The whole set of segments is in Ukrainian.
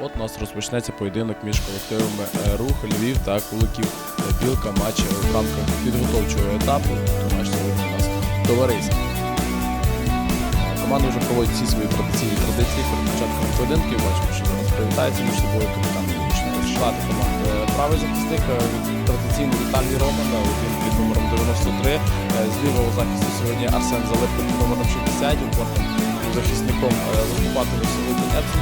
от у нас розпочнеться поєдинок між колективами е, Рух, Львів та Куликів Білка. Матч в рамках підготовчого етапу. Матч сьогодні у нас товариський. Команда вже проводить всі свої традиційні традиції перед початком поєдинків. Бачимо, що зараз привітається між собою капітан Шлати команд. Е, Правий захисник е, від традиційно Віталій Роман, він під номером 93. Е, З лівого захисту сьогодні Арсен Залипко номером 60. Упортом захисником е, виступатиме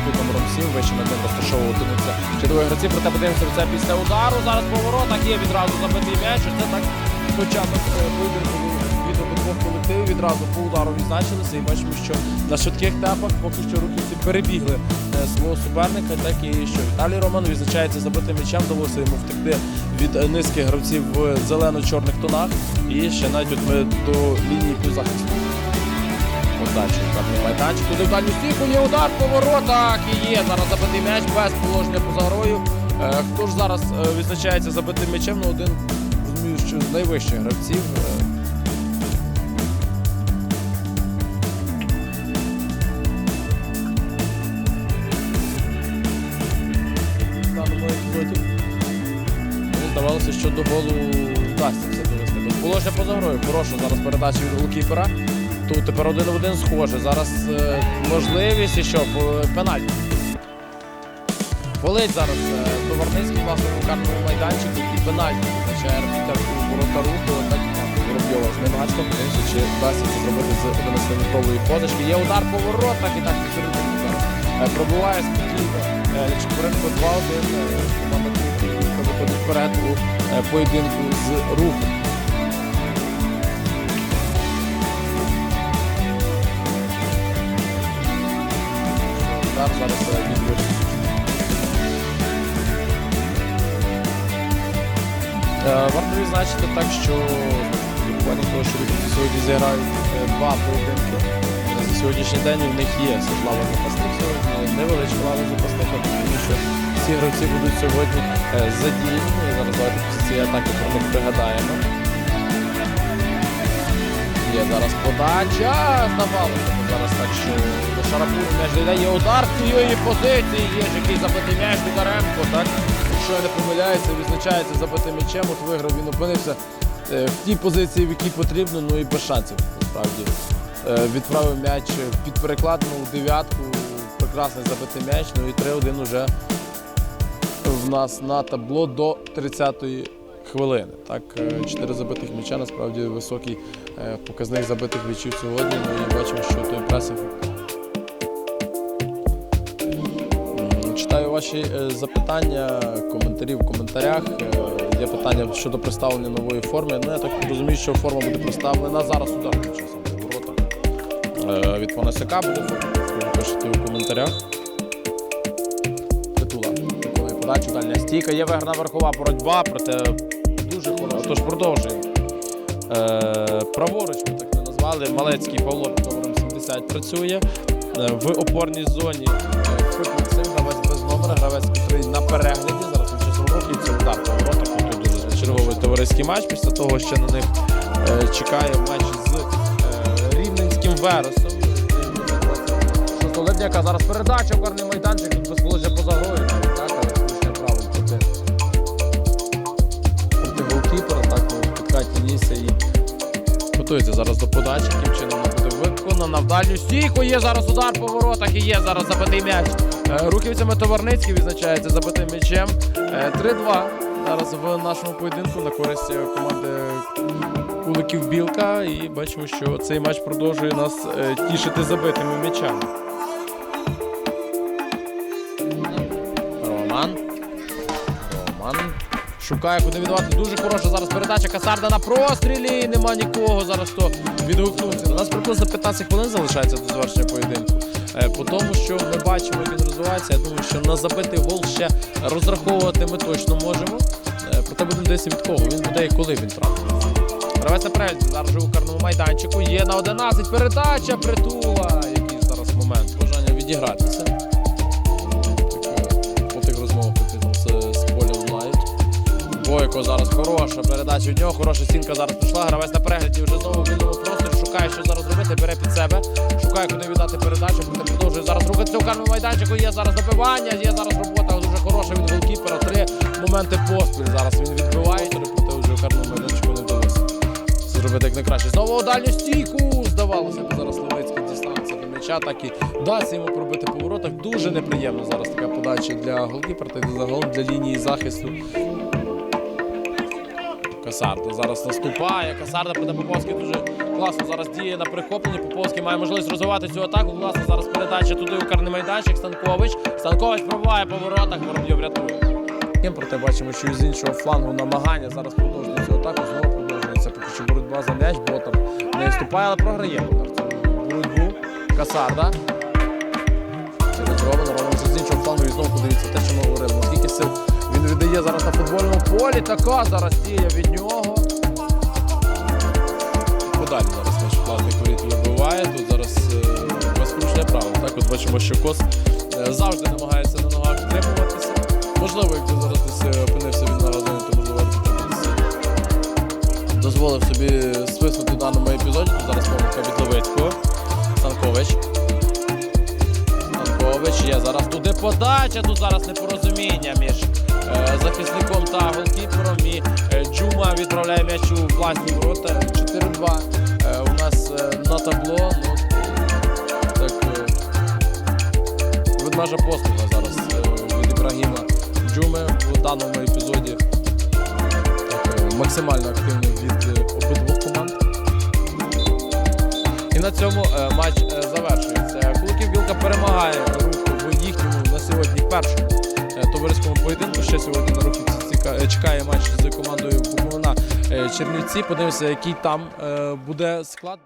під номером 7. Вище на ним розташовуватимуться чергові гравці. Проте подивимося це після удару. Зараз поворотах є відразу забитий м'яч. Це так початок е, поєдинку від обидвох колективів відразу по удару відзначилися і бачимо, що на швидких темпах поки що рухівці перебігли е, свого суперника, так і що Віталій Роман відзначається забитим м'ячем, вдалося йому втекти від е, низки гравців в зелено-чорних тонах. І ще навіть от ми до лінії півзахисту. Подачу карний майданчик. Туди в дальню є удар по воротах. І є зараз забитий м'яч без положення поза грою. Е, Хто ж зараз е, відзначається забитим м'ячем? Ну, один розумію, що з найвищих гравців. е, здавалося, що до голу вдасться все довести. Положення поза грою. Хороша зараз передача від голкіпера. Тут тепер один в один схоже. Зараз е, можливість і що пенальті. Болить зараз е, Товарницький в власному карному майданчику і пенальті визначає арбітер у ворота руху. Воробйова з. Подивимося, чи вдасться це зробити з 11-метрової позначки. Є удар по воротах і так зараз. Е, Пробуває спокійно. Е, Чекуренко 2-1. е, Команда виходить вперед у е, поєдинку з рухом. Зараз відбудеться. Е, Варто відзначити так, що буквально того, що сьогодні зіграють е, два поєдинки. За сьогоднішній день у них є це ж лава запасних сьогодні, невеличка лава запасних, тому що всі гравці будуть сьогодні е, задіяні. І зараз давайте позиції атаки про них пригадаємо. Є зараз подача, здавалося б зараз так, що до Шарапур м'яч дійде, удар цієї позиції, є ж який забитий м'яч Дударенко, так? Якщо я не помиляюся, відзначається забитим м'ячем, от виграв, він опинився е, в тій позиції, в якій потрібно, ну і без шансів, насправді. Е, Відправив м'яч під перекладину у дев'ятку, прекрасний забитий м'яч, ну і 3-1 уже в нас на табло до 30-ї хвилини. Так, е, чотири забитих м'яча, насправді високий е, показник забитих м'ячів сьогодні. І бачимо, що той пресинг. М, Читаю ваші е, запитання, коментарі в коментарях. Є питання щодо представлення нової форми. Ну, я так розумію, що форма буде представлена зараз удар часом ворота. Від Панасяка буде форма, пишете у коментарях. Притула виконує подачу, дальня стійка. Є виграна верхова боротьба, проте. Тож продовжуємо. Е, праворуч ми так не назвали. Малецький Павло під номером 70 працює. Е, в опорній зоні е, Кипінцев, гравець без номера, гравець, який на перегляді. Зараз він часом рухів, це удар по воротах. Тут дуже черговий товариський матч. Після того ще на них е, чекає матч з е, Рівненським Вересом. 6 липня, яка зараз передача в карний майданчик, тут без положення поза грою голкіпера, так, підкаті нісся і готується зараз до подачі, яким чином вона буде виконана. В дальню стійку є зараз удар по воротах і є зараз забитий м'яч. Е, Рухівцями Товарницький відзначається забитим м'ячем. Е, 3-2 зараз в нашому поєдинку на користь е, команди Куликів Білка. І бачимо, що цей матч продовжує нас е, тішити забитими м'ячами. Шукає, куди віддавати. Дуже хороша зараз передача. Касарда на прострілі. Нема нікого. Зараз хто відгукнувся. У нас приблизно 15 хвилин залишається до завершення поєдинку. Е, По тому, що ми бачимо, як він розвивається, я думаю, що на забитий гол ще розраховувати ми точно можемо. Е, Проте будемо дивитися від кого. Він буде і коли він трапить. Гравець на зараз вже у карному майданчику. Є на 11 передача притула. Який зараз момент. Бажання відігратися. Хороша передача від нього, хороша стінка зараз пішла. Гравець на перегляді вже знову в вільному. Шукає, що зараз робити, бере під себе. Шукає, куди віддати передачу, проте продовжує зараз рухатися у карному майданчику. Є зараз добивання, є зараз робота. дуже хороша від голкіпера. Три моменти поспіль. Зараз він відбиває, проте вже у карному майданчику не вдалося зробити як найкраще. Знову у дальню стійку. Здавалося б, зараз Левицький дістанеться до м'яча, так і вдасться йому пробити по воротах. Дуже неприємно зараз така подача для голкіпера та загалом для лінії захисту. Касарда зараз наступає. Касарда проте Поповський дуже класно зараз діє на перехопленні. Поповський має можливість розвивати цю атаку. Власне, зараз передача туди у карний майданчик. Станкович. Станкович пробиває по воротах, Воробйов рятує. Проте бачимо, що з іншого флангу намагання зараз продовжити цю атаку. Знову продовжується поки що боротьба за м'яч. Ботар не вступає, але програє боротьбу. Касарда. Романа. Роман вже з іншого флангу і знову подивіться те, що ми говорили. Наскільки сил він віддає зараз на футбольному полі. Така зараз дія від нього. Подалі зараз наш власник воріт вибиває. Тут зараз без правил. Так от бачимо, що Кос е, завжди намагається на ногах втримуватися. Можливо, якби зараз десь е, опинився він на газоні, то можливо дозволив собі свиснути в даному епізоді. Тут зараз помилка від Левицького. Станкович. Станкович є зараз туди подача. Тут зараз непорозуміння між захисником та голкіпером. І е, Джума відправляє м'яч у власні ворота. 4-2 е, у нас е, на табло. Ну, так, е, ведмежа послуга зараз е, від Ібрагіма Джуми в даному епізоді. Так, е, максимально активний від е, обидвох команд. І на цьому е, матч е, Чернівці. Подивимося, який там е, буде склад.